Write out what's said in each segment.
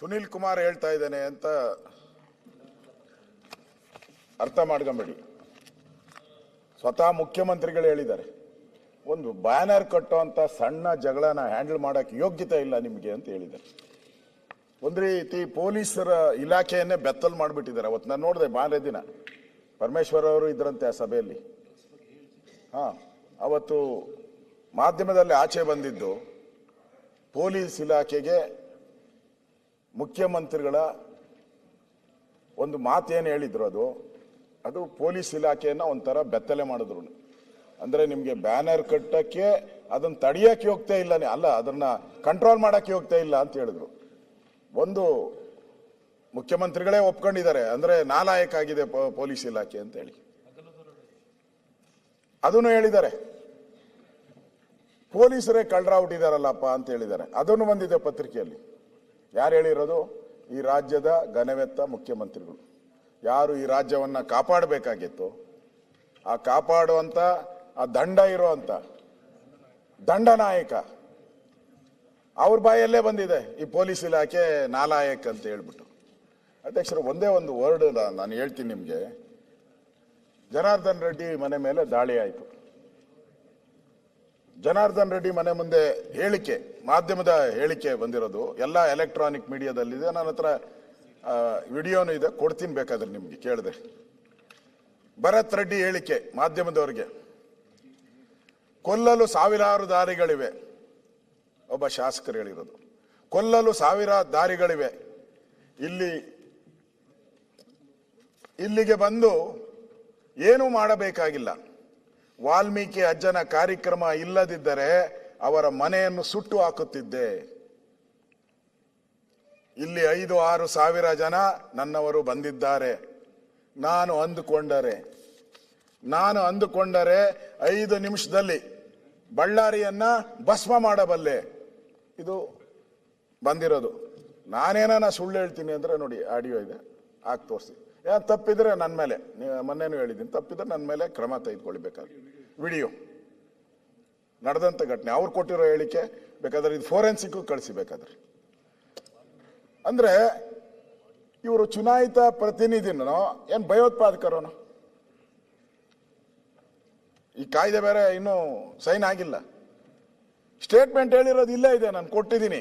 ಸುನಿಲ್ ಕುಮಾರ್ ಹೇಳ್ತಾ ಇದ್ದಾನೆ ಅಂತ ಅರ್ಥ ಮಾಡ್ಕೊಂಬೇಡಿ. ಸ್ವತಃ ಮುಖ್ಯಮಂತ್ರಿಗಳು ಹೇಳಿದ್ದಾರೆ, ಒಂದು ಬ್ಯಾನರ್ ಕಟ್ಟುವಂತ ಸಣ್ಣ ಜಗಳನ ಹ್ಯಾಂಡಲ್ ಮಾಡೋಕೆ ಯೋಗ್ಯತೆ ಇಲ್ಲ ನಿಮಗೆ ಅಂತ ಹೇಳಿದ್ದಾರೆ. ಒಂದ್ ರೀತಿ ಪೊಲೀಸರ ಇಲಾಖೆಯನ್ನೇ ಬೆತ್ತಲ್ ಮಾಡಿಬಿಟ್ಟಿದ್ದಾರೆ. ಅವತ್ತು ನಾನು ನೋಡಿದೆ ಮಾರನೇ ದಿನ ಪರಮೇಶ್ವರ್ ಅವರು ಇದ್ರಂತೆ ಆ ಸಭೆಯಲ್ಲಿ. ಹಾಂ, ಅವತ್ತು ಮಾಧ್ಯಮದಲ್ಲಿ ಆಚೆ ಬಂದಿದ್ದು ಪೊಲೀಸ್ ಇಲಾಖೆಗೆ ಮುಖ್ಯಮಂತ್ರಿಗಳ ಒಂದು ಮಾತೇನು ಹೇಳಿದ್ರು ಅದು? ಅದು ಪೊಲೀಸ್ ಇಲಾಖೆಯನ್ನು ಒಂಥರ ಬೆತ್ತಲೆ ಮಾಡಿದ್ರು. ಅಂದರೆ ನಿಮಗೆ ಬ್ಯಾನರ್ ಕಟ್ಟಕ್ಕೆ ಅದನ್ನು ತಡಿಯೋಕೆ ಹೋಗ್ತಾ ಇಲ್ಲನೆ? ಅಲ್ಲ, ಅದನ್ನು ಕಂಟ್ರೋಲ್ ಮಾಡೋಕ್ಕೆ ಹೋಗ್ತಾ ಇಲ್ಲ ಅಂತ ಹೇಳಿದ್ರು. ಒಂದು ಮುಖ್ಯಮಂತ್ರಿಗಳೇ ಒಪ್ಕೊಂಡಿದ್ದಾರೆ. ಅಂದರೆ ನಾಲಾಯಕ ಆಗಿದೆ ಪೊಲೀಸ್ ಇಲಾಖೆ ಅಂತ ಹೇಳಿ. ಅದನ್ನು ಹೇಳಿದ್ದಾರೆ. ಪೊಲೀಸರೇ ಕಳ್ರಾವ್ಬಿಟ್ಟಿದಾರಲ್ಲಪ್ಪ ಅಂತ ಹೇಳಿದ್ದಾರೆ. ಅದನ್ನು ಬಂದಿದೆ ಪತ್ರಿಕೆಯಲ್ಲಿ. ಯಾರು ಹೇಳಿರೋದು? ಈ ರಾಜ್ಯದ ಘನವೆತ್ತ ಮುಖ್ಯಮಂತ್ರಿಗಳು. ಯಾರು ಈ ರಾಜ್ಯವನ್ನ ಕಾಪಾಡಬೇಕಾಗಿತ್ತು? ಆ ಕಾಪಾಡುವಂತ, ಆ ದಂಡ ಇರುವಂತ ದಂಡನಾಯಕ ಅವ್ರ ಬಾಯಲ್ಲೇ ಬಂದಿದೆ. ಈ ಪೊಲೀಸ್ ಇಲಾಖೆ ನಾಲಾಯಕ್ ಅಂತ ಹೇಳ್ಬಿಟ್ಟು. ಅಧ್ಯಕ್ಷರು, ಒಂದೇ ಒಂದು ವರ್ಡ್ ನಾನು ಹೇಳ್ತೀನಿ ನಿಮಗೆ. ಜನಾರ್ದನ್ ರೆಡ್ಡಿ ಮನೆ ಮೇಲೆ ದಾಳಿ ಆಯಿತು. ಜನಾರ್ದನ್ ರೆಡ್ಡಿ ಮನೆ ಮುಂದೆ ಹೇಳಿಕೆ, ಮಾಧ್ಯಮದ ಹೇಳಿಕೆ ಬಂದಿರೋದು. ಎಲ್ಲ ಎಲೆಕ್ಟ್ರಾನಿಕ್ ಮೀಡಿಯಾದಲ್ಲಿದೆ ನನ್ನ ಹತ್ರ ವಿಡಿಯೋನೂ ಇದೆ. ಕೊಡ್ತೀನಿ ಬೇಕಾದ್ರೆ ನಿಮಗೆ, ಕೇಳಿದೆ. ಭರತ್ ರೆಡ್ಡಿ ಹೇಳಿಕೆ ಮಾಧ್ಯಮದವರಿಗೆ. ಕೊಲ್ಲಲು ಸಾವಿರಾರು ದಾರಿಗಳಿವೆ. ಒಬ್ಬ ಶಾಸಕರು ಹೇಳಿರೋದು. ಕೊಲ್ಲಲು ಸಾವಿರ ದಾರಿಗಳಿವೆ. ಇಲ್ಲಿ, ಇಲ್ಲಿಗೆ ಬಂದು ಏನೂ ಮಾಡಬೇಕಾಗಿಲ್ಲ. ವಾಲ್ಮೀಕಿ ಅಜ್ಜನ ಕಾರ್ಯಕ್ರಮ ಇಲ್ಲದಿದ್ದರೆ ಅವರ ಮನೆಯನ್ನು ಸುಟ್ಟು ಹಾಕುತ್ತಿದ್ದೆ. ಇಲ್ಲಿ ಐದು ಆರು ಸಾವಿರ ಜನ ನನ್ನವರು ಬಂದಿದ್ದಾರೆ. ನಾನು ಅಂದುಕೊಂಡರೆ ನಾನು ಅಂದುಕೊಂಡರೆ ಐದು ನಿಮಿಷದಲ್ಲಿ ಬಳ್ಳಾರಿಯನ್ನ ಭಸ್ಮ ಮಾಡಬಲ್ಲೆ. ಇದು ಬಂದಿರೋದು. ನಾನೇನ ಸುಳ್ಳು ಹೇಳ್ತೀನಿ ಅಂದ್ರೆ ನೋಡಿ, ಆಡಿಯೋ ಇದೆ, ಹಾಕಿ ತೋರಿಸಿ. ತಪ್ಪಿದ್ರೆ ನನ್ನ ಮೇಲೆ ಮೊನ್ನೆನೂ ಹೇಳಿದ್ದೀನಿ, ತಪ್ಪಿದ್ರೆ ನನ್ನ ಮೇಲೆ ಕ್ರಮ ತೆಗೆದುಕೊಳ್ಬೇಕಾದ್ರೆ ವಿಡಿಯೋ ನಡೆದಂಥ ಘಟನೆ. ಅವ್ರು ಕೊಟ್ಟಿರೋ ಹೇಳಿಕೆ ಬೇಕಾದ್ರೆ ಇದು ಫೋರೆನ್ಸಿಕ್ ಕಳಿಸಿ ಬೇಕಾದ್ರೆ. ಅಂದ್ರೆ ಇವರು ಚುನಾಯಿತ ಪ್ರತಿನಿಧಿನೋ, ಏನು ಭಯೋತ್ಪಾದಕರೋನೋ? ಈ ಕಾಯ್ದೆ ಬೇರೆ ಇನ್ನೂ ಸೈನ್ ಆಗಿಲ್ಲ. ಸ್ಟೇಟ್ಮೆಂಟ್ ಹೇಳಿರೋದು ಇಲ್ಲೇ ಇದೆ, ನಾನು ಕೊಟ್ಟಿದ್ದೀನಿ.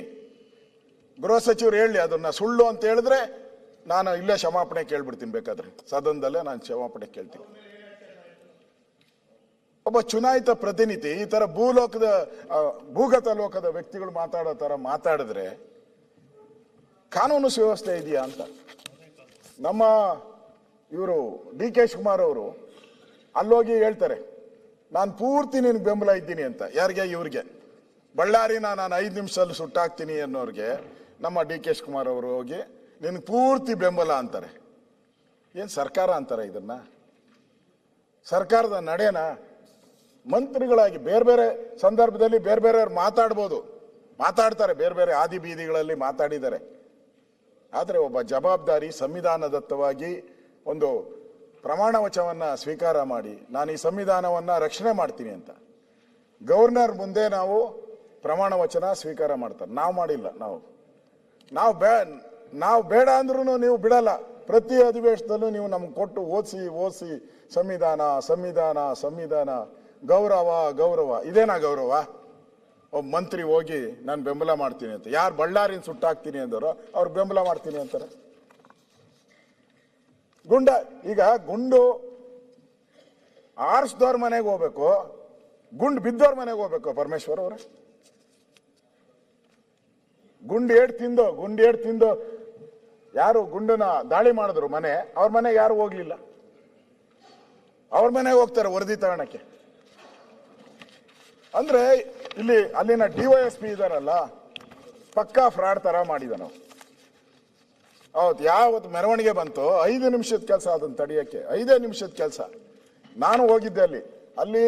ಗೃಹ ಸಚಿವರು ಹೇಳಿ ಅದನ್ನ ಸುಳ್ಳು ಅಂತ ಹೇಳಿದ್ರೆ ನಾನು ಇಲ್ಲೇ ಕ್ಷಮಾಪಣೆ ಕೇಳ್ಬಿಡ್ತೀನಿ ಬೇಕಾದ್ರೆ. ಸದನದಲ್ಲೇ ನಾನು ಕ್ಷಮಾಪಣೆ ಕೇಳ್ತೀನಿ. ಒಬ್ಬ ಚುನಾಯಿತ ಪ್ರತಿನಿಧಿ ಈ ತರ ಭೂಲೋಕದ ಭೂಗತ ಲೋಕದ ವ್ಯಕ್ತಿಗಳು ಮಾತಾಡೋ ತರ ಮಾತಾಡಿದ್ರೆ ಕಾನೂನು ಸುವ್ಯವಸ್ಥೆ ಇದೆಯಾ ಅಂತ. ನಮ್ಮ ಇವರು ಡಿ ಕೆ ಶಿವಕುಮಾರ್ ಅವರು ಅಲ್ಲೋಗಿ ಹೇಳ್ತಾರೆ, ನಾನು ಪೂರ್ತಿ ನಿನ್ನ ಬೆಂಬಲ ಇದ್ದೀನಿ ಅಂತ. ಯಾರಿಗೆ? ಇವ್ರಿಗೆ. ಬಳ್ಳಾರಿನ ನಾನು ಐದು ನಿಮಿಷದಲ್ಲಿ ಸುಟ್ಟಾಕ್ತೀನಿ ಅನ್ನೋರಿಗೆ ನಮ್ಮ ಡಿ ಕೆ ಶಿವಕುಮಾರ್ ಅವರು ಹೋಗಿ ನಿನ್ಗೆ ಪೂರ್ತಿ ಬೆಂಬಲ ಅಂತಾರೆ. ಏನು ಸರ್ಕಾರ ಅಂತಾರೆ ಇದನ್ನ? ಸರ್ಕಾರದ ನಡೆನಾ? ಮಂತ್ರಿಗಳಾಗಿ ಬೇರೆ ಬೇರೆ ಸಂದರ್ಭದಲ್ಲಿ ಬೇರೆ ಬೇರೆಯವ್ರು ಮಾತಾಡ್ಬೋದು. ಮಾತಾಡ್ತಾರೆ, ಬೇರೆ ಬೇರೆ ಆದಿ ಬೀದಿಗಳಲ್ಲಿ ಮಾತಾಡಿದ್ದಾರೆ. ಆದರೆ ಒಬ್ಬ ಜವಾಬ್ದಾರಿ ಸಂವಿಧಾನದತ್ತವಾಗಿ ಒಂದು ಪ್ರಮಾಣ ವಚವನ್ನು ಸ್ವೀಕಾರ ಮಾಡಿ, ನಾನು ಈ ಸಂವಿಧಾನವನ್ನು ರಕ್ಷಣೆ ಮಾಡ್ತೀನಿ ಅಂತ. ಗವರ್ನರ್ ಮುಂದೆ ನಾವು ಪ್ರಮಾಣ ವಚನ ಸ್ವೀಕಾರ ಮಾಡ್ತಾರೆ. ನಾವು ಮಾಡಿಲ್ಲ, ನಾವು. ನಾವು ಬೇ, ನಾವು ಬೇಡ ಅಂದ್ರೂ ನೀವು ಬಿಡಲ್ಲ. ಪ್ರತಿ ಅಧಿವೇಶನದಲ್ಲೂ ನೀವು ನಮ್ಗೆ ಕೊಟ್ಟು ಓದಿಸಿ ಓದಿಸಿ, ಸಂವಿಧಾನ ಸಂವಿಧಾನ ಸಂವಿಧಾನ. ಗೌರವ ಗೌರವ. ಇದೇನಾ ಗೌರವ? ಒಬ್ಬ ಮಂತ್ರಿ ಹೋಗಿ ನಾನು ಬೆಂಬಲ ಮಾಡ್ತೀನಿ ಅಂತ. ಯಾರು ಬಳ್ಳಾರಿನ ಸುಟ್ಟಾಕ್ತೀನಿ ಅಂದರೋ ಅವ್ರು ಬೆಂಬಲ ಮಾಡ್ತೀನಿ ಅಂತಾರೆ. ಗುಂಡ, ಈಗ ಗುಂಡು ಆರಿಸ್ದವ್ರ ಮನೆಗೆ ಹೋಗ್ಬೇಕು, ಗುಂಡು ಬಿದ್ದವ್ರ ಮನೆಗೆ ಹೋಗ್ಬೇಕು ಪರಮೇಶ್ವರ್ ಅವರು. ಗುಂಡು ಏಟ್ ತಿಂದು, ಗುಂಡು ಏಡ್ ತಿಂದು ಯಾರು ಗುಂಡನ ದಾಳಿ ಮಾಡಿದ್ರು ಮನೆ, ಅವ್ರ ಮನೆಗೆ ಯಾರು ಹೋಗ್ಲಿಲ್ಲ. ಅವ್ರ ಮನೆಗೆ ಹೋಗ್ತಾರೆ ವರದಿ ತಗೊಳಕ್ಕೆ ಅಂದ್ರೆ ಇಲ್ಲಿ ಅಲ್ಲಿನ ಡಿವೈಎಸ್ ಪಿ ಇದಾರಲ್ಲ, ಪಕ್ಕಾ ಫ್ರಾಡ್ ತರ ಮಾಡಿದ ನಾವು ಹೌದು, ಯಾವತ್ತು ಮೆರವಣಿಗೆ ಬಂತು, ಐದು ನಿಮಿಷದ ಕೆಲಸ ಅದನ್ನು ತಡೆಯೋಕ್ಕೆ, ಐದೇ ನಿಮಿಷದ ಕೆಲಸ. ನಾನು ಹೋಗಿದ್ದೆ ಅಲ್ಲಿ. ಅಲ್ಲಿ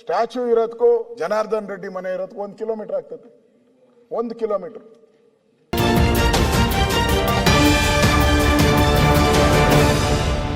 ಸ್ಟ್ಯಾಚ್ಯೂ ಇರೋದಕ್ಕೂ ಜನಾರ್ದನ್ ರೆಡ್ಡಿ ಮನೆ ಇರೋದಕ್ಕೂ ಒಂದು ಕಿಲೋಮೀಟರ್ ಆಗ್ತದೆ. ಒಂದು ಕಿಲೋಮೀಟರ್.